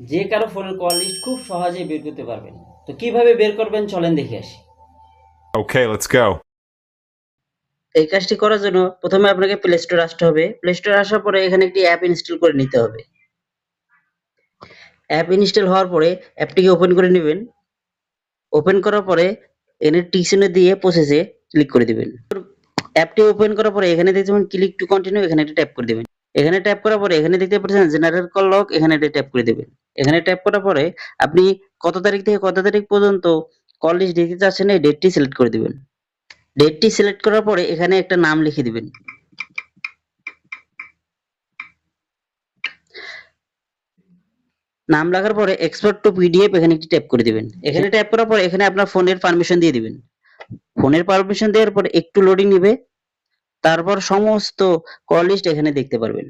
যে কারও ফোনের কল লিস্ট খুব সহজে বের করতে পারবেন। তো কীভাবে বের করবেন চলেন দেখে আসি। Okay, let's go. এই কাজটি করার জন্য প্রথমে আপনাকে প্লে স্টোর আসতে হবে। প্লে স্টোর আসার পরে এখানে একটি অ্যাপ ইনস্টল করে নিতে হবে। অ্যাপ ইনস্টল হওয়ার পরে অ্যাপটিকে ওপেন করে নেবেন। ওপেন করার পরে এখানে টিকশনে দিয়ে প্রসেসে ক্লিক করে দিবেন। অ্যাপটি ওপেন করার পরে এখানে দেখতে পাবেন ক্লিক টু কন্টিনিউ এখানে একটা ট্যাপ করে দিবেন। এখানে ট্যাপ করার পরে এখানে দেখতে পাচ্ছেন জেনারেল কল লক এখানে একটা ট্যাপ করে দিবেন। এখানে ট্যাপ করার পরে আপনি কত তারিখ থেকে কত তারিখ পর্যন্ত কল লিস্ট দেখতে চাচ্ছেন এই ডেটটি সিলেক্ট করে দিবেন। ডেটটি সিলেক্ট করার পরে এখানে একটা নাম লিখে দিবেন। নাম লেখার পরে এক্সপোর্ট টু পিডিএফ এখানে একটি ট্যাপ করে দিবেন। এখানে ট্যাপ করার পরে এখানে আপনার ফোনের পারমিশন দিয়ে দিবেন। ফোনের পারমিশন দেওয়ার পরে একটু লোডিং নেবে, তারপর সমস্ত কল লিস্ট এখানে দেখতে পারবেন।